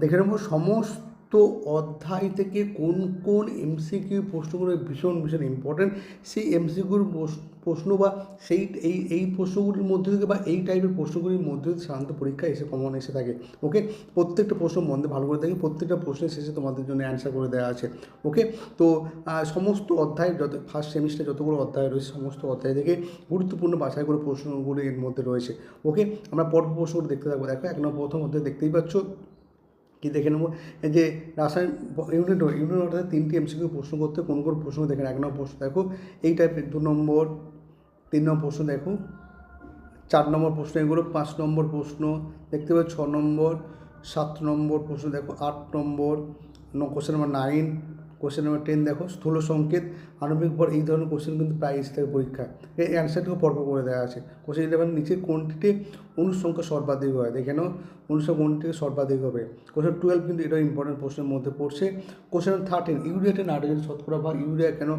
দেখে নেব সমস্ত অধ্যায় থেকে কোন কোন এমসিকিউ প্রশ্নগুলো ভীষণ ভীষণ ইম্পর্টেন্ট সেই এমসিকিউর প্রশ্ন বা সেই, এই এই প্রশ্নগুলির মধ্যে থেকে বা এই টাইপের প্রশ্নগুলির মধ্যে সাধারণত পরীক্ষায় এসে কমন এসে থাকে ওকে প্রত্যেকটা প্রশ্ন মধ্যে ভালো করে থাকে প্রত্যেকটা প্রশ্নের শেষে তোমাদের জন্য অ্যান্সার করে দেওয়া আছে ওকে তো সমস্ত অধ্যায় যত ফার্স্ট সেমিস্টার যতগুলো অধ্যায় রয়েছে, সমস্ত অধ্যায় থেকে গুরুত্বপূর্ণ বাছাই করে প্রশ্নগুলো এর মধ্যে রয়েছে ওকে আমরা পর প্রশ্নগুলো দেখতে থাকব। দেখো, এক নম্বর, প্রথম অধ্যায় দেখতেই পাচ্ছ। কি দেখে নেব? যে রাসায়ন ইউনিট ইউনিট অর্থাৎ তিনটি এমসিকিউ প্রশ্ন করতে কোন কোন প্রশ্ন দেখেন এক নম্বর প্রশ্ন দেখো, এই টাইপের দু নম্বর, তিন নম্বর প্রশ্ন দেখো, চার নম্বর প্রশ্ন এগুলো, পাঁচ নম্বর প্রশ্ন, দেখতে পাবে ছ নম্বর, সাত নম্বর প্রশ্ন দেখো, আট number question number nine question number ten দেখো, স্থূল সংকেত, আণবিক ভর, এই ধরনের কোশ্চেন কিন্তু প্রায় এসে থাকে পরীক্ষায় এই অ্যান্সারটিও পর্ব করে দেওয়া আছে। কোশ্চেন ইলেভেন নিচের কোনটিতে অনুসংখ্যা সর্বাধিক হয়। দেখে নাও, অনুসংখ্যা কোনটিতে সর্বাধিক হবে। কোশ্চেন টুয়েলভ কিন্তু এটা ইম্পর্টেন্ট প্রশ্নের মধ্যে পড়ছে। কোশ্চেন থার্টিন ইউরিয়াতে নাইট্রোজেন শতকরা বা ইউরিয়া কেন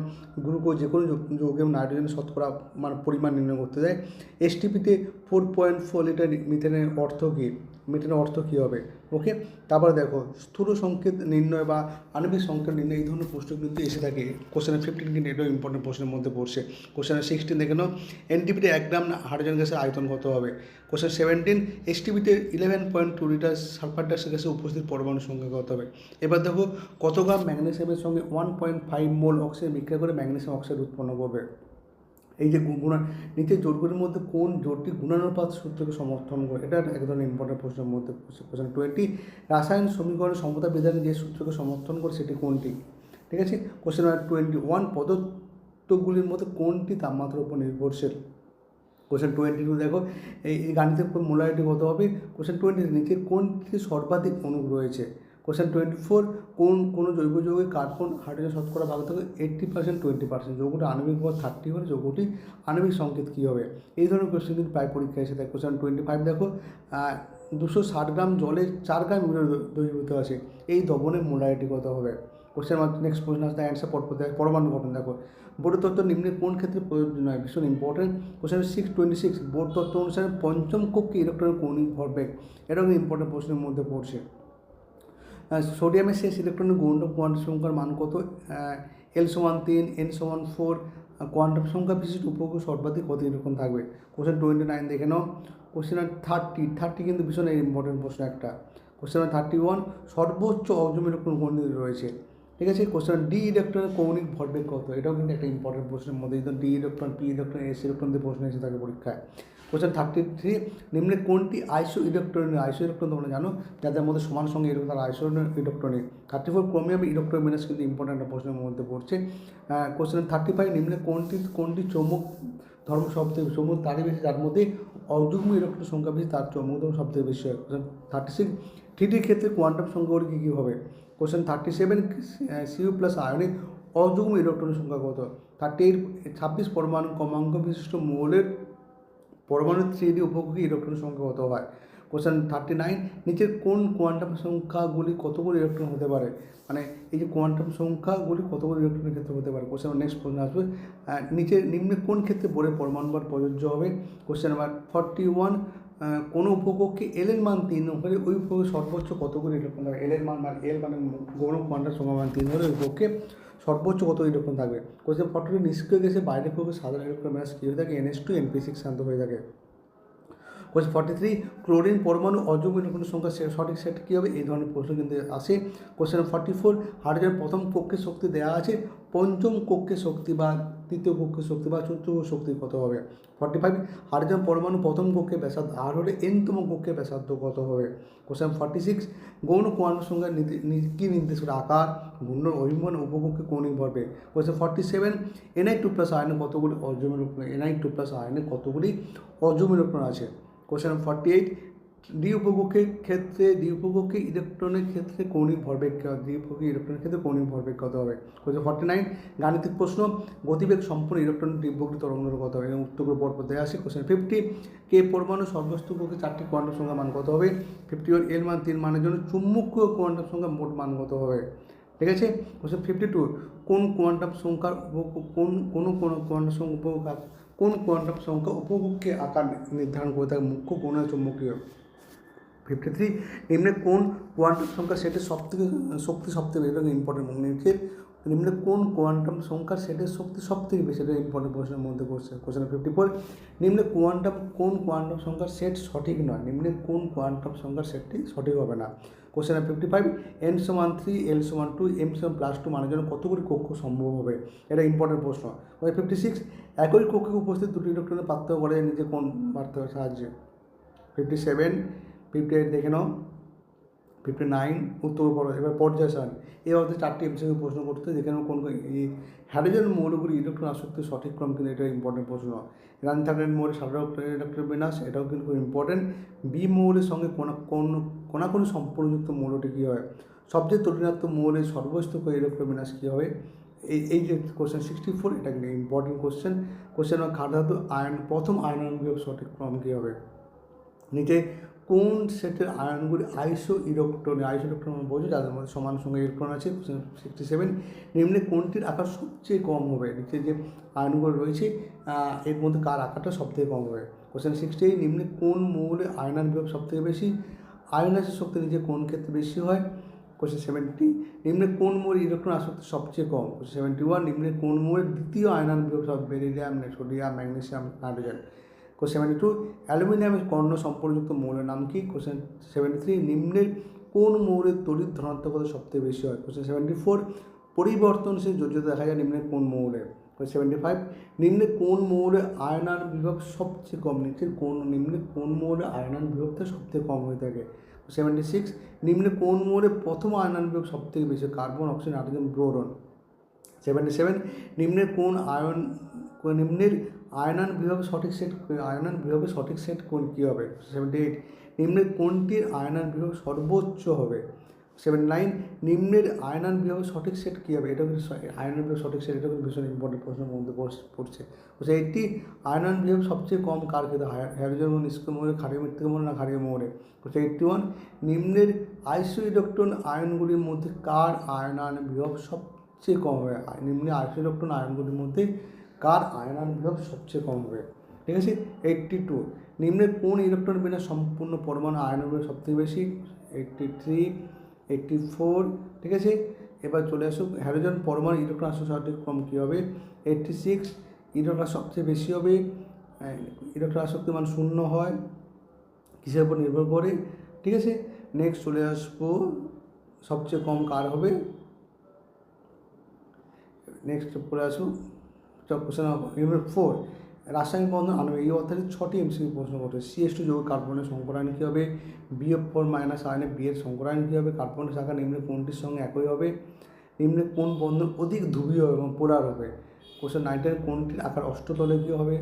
গ্লুকোজ যে কোনো যৌগে নাইট্রোজেন শতকরা মানে পরিমাণ নির্ণয় করতে দেয়? এসটিপিতে ফোর পয়েন্ট ফোর লিটার মিথেনের অর্থ কী? মিথেনের অর্থ কী হবে? ওকে তারপরে দেখো, স্থূল সংকেত নির্ণয় বা আণবিক সংকেত নির্ণয় এই ধরনের প্রশ্ন কিন্তু এসে থাকে। কোশ্চেন ফিফটিন কিন্তু এটাও ইম্পর্টেন্ট প্রশ্নের মধ্যে পড়ছে। কোশ্চেন সিক্সটিন দেখে নাও। এনটিপিতে এক গ্রাম হাইড্রোজেন গ্যাসের আয়তন কত হবে? Question seventeen এসটিপিতে eleven point two litre sulphur dioxide গ্যাসে উপস্থিত পরমাণু সংখ্যা কত হবে? এবার দেখো, কত গ্রাম ম্যাগনেসিয়ামের সঙ্গে one point five mole oxide বিক্রিয়া করে ম্যাগনেসিয়াম অক্সাইড উৎপন্ন করবে? এই যে গুণা নিচের জোটগুলির মধ্যে কোন জোটটি গুণানুপাত সূত্রকে সমর্থন করে? এটা এক ধরনের ইম্পর্টেন্ট প্রশ্নের মধ্যে কোশ্চেন টোয়েন্টি রাসায়ন সমীকরণ সমতা বিধানে যে সূত্রকে সমর্থন করে সেটি কোনটি? ঠিক আছে? কোশ্চেন নাম্বার টোয়েন্টি ওয়ান পদার্থগুলির মধ্যে কোনটি তাপমাত্রার উপর নির্ভরশীল? কোশ্চেন টোয়েন্টি টু দেখো, এই গাণিতিক মোলারিটি কত হবে? কোশ্চেন টোয়েন্টি নিচের কোনটিতে সর্বাধিক অণু রয়েছে? কোশ্চেন টোয়েন্টি ফোর কোন, কোনো জৈব যৌগে কার্বন হাইড্রোজেন শতকরা ভাগ থাকে এইট্টি পার্সেন্ট টোয়েন্টি পার্সেন্ট যৌগটি আণবিক ভর থার্টি হলে যৌগটি আণবিক সংকেত কী হবে? এই ধরনের কোশ্চেন কিন্তু প্রায় পরীক্ষায় এসে থাকে কোশ্চেন টোয়েন্টি ফাইভ দেখো দুশো ষাট গ্রাম জলে চার গ্রাম ইউরিয়া দ্রবীভূত আছে। এই দ্রবণের মোলারিটি কত হবে? কোশ্চেন নেক্সট প্রশ্ন আসতে অ্যান্সার পর পর, পরমাণু গঠন দেখো। বোর্ড তত্ত্ব নিম্নে কোন ক্ষেত্রে প্রয়োজন নয়? ভীষণ important question six twenty six board তত্ত্ব অনুসারে পঞ্চম কক্ষে ইলেকট্রনের কৌণিক ভরবেগ। এটাও ইম্পর্টেন্ট প্রশ্নের মধ্যে পড়ছে। সোডিয়ামের শেষ ইলেকট্রনিক গৌণ কোয়ান্টাম সংখ্যার মান কত? এল সমান তিন এন সমান ফোর কোয়ান্টাম সংখ্যা বিশিষ্ট উপগ্রহ সর্বাধিক কত এরকম থাকবে? কোশ্চেন টোয়েন্টি নাইন দেখে নাও। কোশ্চেন থার্টি থার্টি কিন্তু ভীষণ ইম্পর্টেন্ট প্রশ্ন একটা। কোশ্চেন থার্টি ওয়ান সর্বোচ্চ অজম ইলেকট্রন কোন রয়েছে? ঠিক আছে? কোশ্চেন ডি ইলেকট্রনের কৌণিক ভরবেগ কত? এটাও কিন্তু একটা ইম্পর্টেন্ট প্রশ্নের মধ্যে। যেহেতু D electron P electron S electron দিয়ে প্রশ্ন এসে থাকে পরীক্ষায়। কোশ্চেন থার্টি থ্রি নিম্নে কোনটি আইসো ইলেকট্রনিক আইসো ইলেকট্রন তোমরা জানো? যাদের মধ্যে সমান সঙ্গে এরকম তার isoelectronic thirty four chromium ইলেকট্রোমিনাস কিন্তু ইম্পর্টেন্ট একটা প্রশ্নের মধ্যে পড়ছে। কোশ্চেন থার্টি ফাইভ নিম্নে কোনটি কোনটি চমক ধর্ম সবথেকে চমক তারই বেশি, যার মধ্যে অযুগ্ম ইলেকট্রন সংখ্যা বেশি, তার চমক ধর্ম সবথেকে বেশি হয়। কোশ্চেন থার্টি সিক্স থ্রিটির ক্ষেত্রে কোয়ান্টাম সংখ্যাগুলি কী কী হবে? Question thirty seven CU plus ionic অযুগ্ম ইলেকট্রনের সংখ্যা কত? থার্টি এইট ছাব্বিশ পরমাণু ক্রমাঙ্ক বিশিষ্ট মৌলের পরমাণু থ্রি ডি উপগ্রহী ইলেকট্রনের সংখ্যা কত হয়? কোশ্চেন থার্টি নাইন নিচের কোন কোয়ান্টাম সংখ্যাগুলি কতগুলো ইলেকট্রন হতে পারে? মানে এই যে কোয়ান্টাম সংখ্যাগুলি কতগুলো ইলেকট্রনের ক্ষেত্রে হতে পারে? কোশ্চেন নেক্সট প্রশ্ন আসবে। নিচের নিম্নে কোন ক্ষেত্রে বোরের পরমাণুবার প্রযোজ্য হবে? কোশ্চেন নাম্বার ফর্টি ওয়ান কোনো উপগ্রহকে এল এর মান তিন হলে ওই উপগ্রহে সর্বোচ্চ কতগুলো ইলেকট্রন থাকবে? এল এর মান মানে এল মানে গৌণ কোয়ান্টাম সংখ্যা মান তিন হলে ওই উপগ্রহে সর্বোচ্চ কত ইলেকট্রন থাকবে? কোশ্চেন ফর্টি নিষ্ক্রিয় গেছে, বাইরে থেকে সাধারণ ইলেকট্রন ম্যাচ কী হয়ে থাকে? এনএস টু এনপি সিক্স শান্ত হয়ে থাকে। কোশ্চেন ফর্টি থ্রি ক্লোরিন পরমাণু অযুগ্ম ইলেকট্রনের সংখ্যা সঠিক সেট কী হবে? এই ধরনের প্রশ্ন কিন্তু আসে। কোশ্চেন ফর্টি ফোর হাইড্রোজেন প্রথম কক্ষের শক্তি দেওয়া আছে, পঞ্চম কক্ষের শক্তি বা তৃতীয় কক্ষের শক্তি বা চতুর্থ শক্তি কত হবে? ফর্টি ফাইভ হাইড্রোজেন পরমাণু প্রথম কক্ষে ব্যাসার্ধ আর হলে এনতম কক্ষে ব্যাসার্ধ কত হবে? কোশ্চেন ফর্টি সিক্স গৌণ সংখ্যা নীতি- কী নির্দেশ করে আকার ঘূর্ণ অভিমান উপকক্ষে কৌণিক ভরবে question forty seven NI two plus আয়নে কতগুলি অজমের ইলেকট্রন এনআই টু প্লাস আয়নে কতগুলি অজমের ইলেকট্রন আছে? কোশ্চেন ফর্টি এইট দ্বি উপকক্ষের ক্ষেত্রে দ্বি ইলেকট্রনের ক্ষেত্রে কৌণিক ভরবেগ ক- ইলেকট্রনের ক্ষেত্রে কৌণিক ভরবেগ কত হবে? কোশ্চেন ফর্টি নাইন গাণিতিক প্রশ্ন, গতিবেগ সম্পূর্ণ ইলেকট্রন দিব্যক্তি তরঙ্গের কত হবে? এবং উত্তরগুলো পরপর দেওয়া আছে কোশ্চেন ফিফটি কে পরমাণু সর্বস্তু পক্ষে চারটি কোয়ান্টাম সংখ্যা মান কত হবে? ফিফটি ওয়ানের মান, তিন মানের জন্য চুম্বকীয় কোয়ান্টাম সংখ্যা মোট মান কত হবে? ঠিক আছে? কোশ্চেন ফিফটি টু কোন কোয়ান্টাম সংখ্যার কোন কোন কোন কোয়ান্টাম সংখ্যা উপভোগ, কোন কোয়ান্টাম সংখ্যা উপভোগকে আকার নির্ধারণ করে থাকে? মুখ্য কোন চুম্বকীয়। ফিফটি থ্রি নিম্নে কোন কোয়ান্টাম সংখ্যা সেটের সব থেকে শক্তি সব থেকে বেশি এটা ইম্পর্টেন্ট নিচে নিম্নে কোন কোয়ান্টাম সংখ্যা সেটের শক্তি সব থেকে বেশি এটা ইম্পর্টেন্ট কোশ্চেনের মধ্যে কোশ্চেন কোশ্চেন ফিফটি ফোর নিম্নে কোয়ান্টাম কোন কোয়ান্টাম সংখ্যার সেট সঠিক নয়? নিম্নে কোন কোয়ান্টাম সংখ্যার সেটটি সঠিক হবে না? কোশ্চেন ফিফটি ফাইভ এন সমান থ্রি এল সমান টু এম সমান প্লাস টু মানের জন্য কতগুলি কক্ষ সম্ভব হবে? এটা ইম্পর্টেন্ট প্রশ্ন। ফিফটি সিক্স একই কক্ষে উপস্থিত দুটি ইলেকট্রনের পার্থক্য করে নিজে কোন পার্থক্য সাহায্যে? ফিফটি সেভেন ফিফটি এইট দেখে নাও। ফিফটি নাইন উত্তর পর এবার পর্যায় সারণ। অর্থে চারটি এমসিকিউ প্রশ্ন করতে যেখানে কোন কোন এই হাইড্রোজেন মৌলগুলি ইলেকট্রন আসক্তির সঠিক ক্রম কিন্তু এটা ইম্পর্টেন্ট প্রশ্ন। রান থাকলেন মৌলের সাধারণ ইলেকট্রন বিন্যাস, এটাও কিন্তু খুব ইম্পর্টেন্ট বি মৌলের সঙ্গে কোনা কোন কোনাকুনি সম্পর্কযুক্ত মৌলটি কী হয়? সবচেয়ে তরিণাত্মক মৌলের সর্বস্থ ইলেকট্রন বিন্যাস কী হবে? এই এই যে কোশ্চেন সিক্সটি ফোর এটা কিন্তু ইম্পর্টেন্ট কোশ্চেন কোশ্চেন খাদ্যাত আয়ন প্রথম আয়ন সঠিক ক্রম কী হবে? নিচে কোন সেটের আয়নগুলি আইসো ইলেকট্রন আইসো ইলেকট্রন বোঝো, যাদের মধ্যে সমান সঙ্গে ইলেকট্রন আছে সিক্সটি সেভেন নিম্নে কোনটির আকার সবচেয়ে কম হবে? নিচে যে আয়নগুলো রয়েছে এর মধ্যে কার আকারটা সবথেকে কম হবে? কোশ্চেন সিক্সটি এইট নিম্নে কোন মৌলে আয়নান বিভব সবথেকে বেশি? আয়নাসের শক্তি নিচে কোন ক্ষেত্রে বেশি হয়? কোশ্চেন সেভেন্টি নিম্নে কোন মোড় ইলেকট্রন আসক্তি সবচেয়ে কম? কোশ্চেন সেভেন্টি ওয়ান নিম্নে কোন মোড়ের দ্বিতীয় আয়নান বিভব সব beryllium sodium magnesium, nitrogen? Question seventy two অ্যালুমিনিয়ামের কর্ণ সম্পর্কযুক্ত মৌলের নাম কি কোশ্চেন সেভেন্টি থ্রি নিম্নের কোন মৌলের তড়িৎ ধনাত্মকতা সবথেকে বেশি হয় কোশ্চেন সেভেন্টি ফোর পরিবর্তনশীল যোজ্যতা দেখা যায় নিম্নের কোন মৌলের সেভেন্টি ফাইভ নিম্নে কোন মৌলে আয়নান বিভাগ সবচেয়ে কম নিচের কোন নিম্নে কোন মৌলে আয়নান বিভবটা সবথেকে কম হয়ে থাকে সেভেন্টি সিক্স নিম্নে কোন মৌলে প্রথম আয়নান বিভাগ সবথেকে বেশি carbon oxygen hydrogen boron seventy seven নিম্নের কোন আয়ন নিম্নের আয়নান বিভাগে সঠিক সেট আয়নান বিভাগে সঠিক সেট কোন কী হবে? সেভেন্টি এইট নিম্নের কোনটির আয়নান বিভাগ সর্বোচ্চ হবে? সেভেন নাইন নিম্নের আয়নান বিভাগে সঠিক সেট কী হবে? এটা কিন্তু আয়নান বিভাগ সঠিক সেট এটা কিন্তু ভীষণ ইম্পর্টেন্ট প্রশ্নের মধ্যে পড়ছে বলছে এইটি আয়নান বিভাগ সবচেয়ে কম কার ক্ষেত্রে হাইড্রোজেন নিষ্ক্রিয় মোড়ে ক্ষারীয় মৃত্যু মোড়ে না ক্ষারীয় মোড়ে? বলছে এইটটি ওয়ান নিম্নের আইসো ইলেকট্রন আয়নগুলির মধ্যে কার আয়নান বিভাগ সবচেয়ে কম হবে? নিম্নে আইসো ইলেকট্রন আয়নগুলির মধ্যে কার আয়নান বিভাগ সবচেয়ে কম হবে? ঠিক আছে? এইটটি টু নিম্নে কোন ইলেকট্রন বিনা সম্পূর্ণ পরমাণু আয়ন বিভাগ সবথেকে বেশি? এইটটি থ্রি এইটটি ফোর ঠিক আছে? এবার চলে আসুক হ্যালোজেন পরমাণু ইলেকট্রন আসলে সঠিক ক্রম কী হবে? এইটটি সিক্স ইলেকট্রন সবচেয়ে বেশি হবে? ইলেকট্রন আসক্তি মান শূন্য হয়? কিসের উপর নির্ভর করে? ঠিক আছে? নেক্সট চলে আসব, সবচেয়ে কম কার হবে? নেক্সট চলে আসুক কোশ্চেন ইউনিট ফোর রাসায়নিক বন্ধন আনবে। এই অর্থাৎ ছটি এমসিকিউ প্রশ্ন করছে সিএস টু যৌগ কার্বনের সংকরায়ন কী হবে? বিএফ ফোর মাইনাস আয়নে বিয়ের সংকরায়ন কী হবে? কার্বনের শাখা নিম্নে কোনটির সঙ্গে একই হবে? নিম্নে কোন বন্ধন অধিক ধ্রুবীয় এবং পোলার হবে? কোশ্চেন নাইনটেন কোনটির আকার অষ্টতলে কী হবে?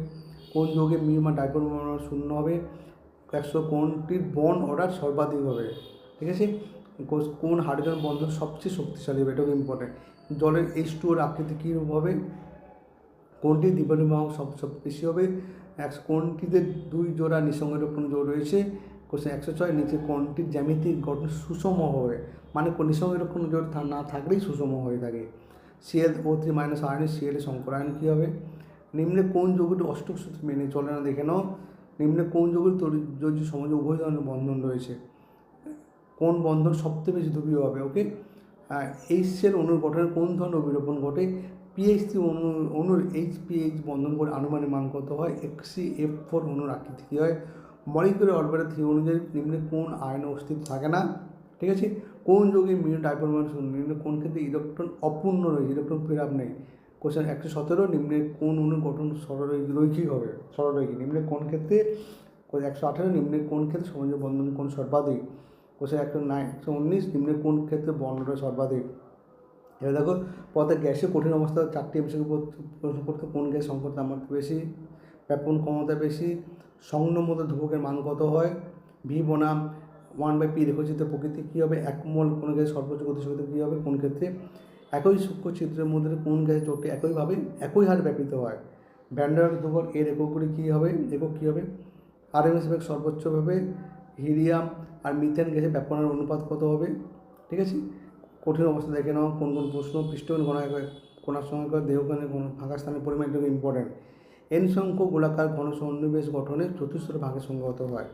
কোন যৌগে মিউ বা ডাইপোল শূন্য হবে? একশো কোনটির বন অর্ডার সর্বাধিক হবে? ঠিক আছে? কোন হাইড্রোজেন বন্ধন সবচেয়ে শক্তিশালী? হবে এটাও ইম্পর্টেন্ট জলের এইচ টু এর আকৃতি কীরূপ হবে? কোনটি দ্বিপরিবাহক সব সব বেশি হবে? এক, কোনটিতে দুই জোড়া নিঃসঙ্গের জোর রয়েছে? কোশ্চেন একশো ছয়, নিচে কোনটির জ্যামিতিক গঠন সুষম হবে? মানে কোনো জোর না থাকলেই সুষম হয়ে থাকে। সিএল ও থ্রি মাইনাস আয়নের সিএল সংকরায়ন কী হবে? নিম্নে কোন যৌগটি অষ্টক সূত্র মেনে চলে না দেখে নাও। নিম্নে কোন যৌগের তরিজ সমাজে উভয় ধরনের বন্ধন রয়েছে? কোন বন্ধন সবচেয়ে বেশি ধ্রুবীয় হবে? ওকে এই সেল অনুর গঠনের কোন ধরনের অবিলোপন ঘটে? পিএইচ থ্রি অনু, অনুর এইচ পিএইচ বন্ধন করে আনুমানিক মান কত হয়? এক্সি এফ ফোর অনুর আকৃতি কী হয়? মলিকুলার অরবিটাল থ্রি অনুযায়ী নিম্নে কোন আয়ন অস্তিত্ব থাকে না? ঠিক আছে? কোন যোগে মিউ ডাইপোল মান নিম্নে কোন ক্ষেত্রে ইলেকট্রন অপূর্ণ রয়েছে? ইলেকট্রন ফিরাপ নেই। কোশ্চেন একশো সতেরো, নিম্নে কোন অনুর গঠন সররৈখিক হবে? সররৈখিক নিম্নে কোন ক্ষেত্রে? একশো আঠেরো, নিম্নে কোন ক্ষেত্রে সমাজ বন্ধন কোন সর্বাধিক? কোশ্চেন একশো নাইন একশো উনিশ, নিম্নে কোন ক্ষেত্রে বর্ণটা সর্বাধিক? এবার দেখো, পথে গ্যাসের কঠিন অবস্থা, চারটি এমসিকে প্রশ্ন করতে কোন গ্যাস সংকট তাপমাত্রা বেশি, ব্যাপন ক্ষমতা বেশি সংলগ্ন ধ্রুবকের মান কত হয়, ভি বনাম, ওয়ান বাই পি রেখচিত্র প্রকৃতি কী হবে একমল কোন গ্যাস সর্বোচ্চ গতিশীলতা কী হবে, কোন ক্ষেত্রে, একই সূক্ষ্ম চিত্রের মধ্যে কোন গ্যাস চোটে একইভাবে, একই হারে ব্যাপিত হয়, ব্যান্ডার ধ্রুবক এর এককগুলি কী হবে, একক কী হবে আর এম এস ব্যাগ সর্বোচ্চভাবে, হিলিয়াম আর মিথেন গ্যাসের ব্যাপনের অনুপাত কত হবে, ঠিক আছে? কঠিন অবস্থা দেখে নাও, কোন কোন প্রশ্ন পৃষ্ঠমান গণনা কোনার সংখ্যা দেহখানে ফাঁকা স্থানের পরিমাণ এটা ইম্পর্টেন্ট এন সংখ্যক গোলাকার ঘন সন্নিবেশ গঠনে চতুর্থ ভাগের সংখ্যা কত হয়।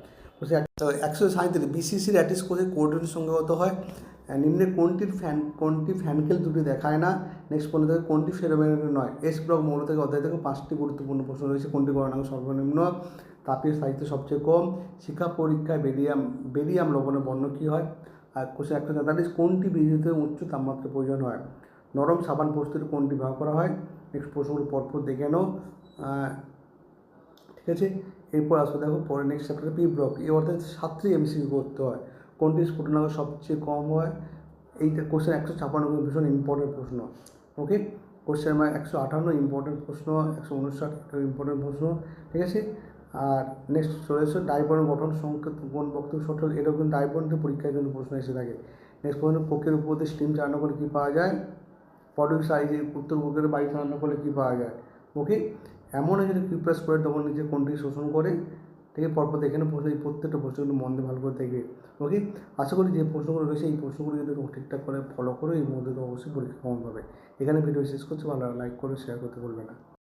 তো একশো সাঁত্রিশ বিসিসির অ্যাটিস কোচের কোর্ডের সঙ্গে হতে হয় নিম্নে কোনটির ফ্যান, কোনটি ফ্যানকেল দুটি দেখায় না? নেক্সট পয়েন্ট থেকে কোনটি ফেরোমেনের নয়? এস ব্লক মৌল থেকে অধ্যায় থেকে পাঁচটি গুরুত্বপূর্ণ প্রশ্ন রয়েছে, কোনটি গণনাঙ্ক সর্বনিম্ন? তাপীয় সাহিত্য সবচেয়ে কম। শিক্ষা পরীক্ষায় বেরিয়াম বেরিয়াম লবণের বর্ণ কী হয়? আর কোশ্চেন একশো তেতাল্লিশ কোনটি বিদ্যুতে উচ্চ তাপমাত্রা প্রয়োজন হয়? নরম সাবান প্রস্তুতি কোনটি ব্যবহার করা হয়? নেক্সট প্রশ্নগুলো পরপর দেখে নাও। ঠিক আছে? এরপর আসবে দেখো পরে নেক্সট চ্যাপ্টারে পি ব্লক এই অর্থাৎ সাতটি এমসিকিউ করতে হয়। কোনটি স্ফুটনাঙ্ক সবচেয়ে কম হয়? এইটা কোশ্চেন একশো ছাপান্ন ভীষণ ইম্পর্টেন্ট প্রশ্ন। ওকে কোশ্চেন আমার একশো আটান্ন ইম্পর্টেন্ট প্রশ্ন, একশো উনষাট ইম্পর্টেন্ট প্রশ্ন। ঠিক আছে? আর নেক্সট চলে এসে গঠন সংকেত কোন বক্তব্য সঠিক এরকম কিন্তু পরীক্ষায় কিন্তু প্রশ্ন এসে থাকে। নেক্সট প্রশ্ন কোকের উপর স্টিম চালানো করে কী পাওয়া যায়? প্রডিউস সাইজে, উত্তর কোকের বায়ু চালানো করলে কী পাওয়া যায়? ওকে এমন যদি প্রিপ্রেস করে তখন নিজে কোনটি শোষণ করে আছে পরপর দেখে প্রশ্ন, এই প্রত্যেকটা প্রশ্নগুলো মন দিয়ে ভালো করে দেখবে। ওকে আশা করি যে প্রশ্নগুলো রয়েছে, এই প্রশ্নগুলো যদি ঠিকঠাক করে ফলো করো এই মধ্যে তো অবশ্যই পরীক্ষা কম পাবে। এখানে ভিডিও শেষ করছি, ভালো লাইক করে শেয়ার করতে বলবে না।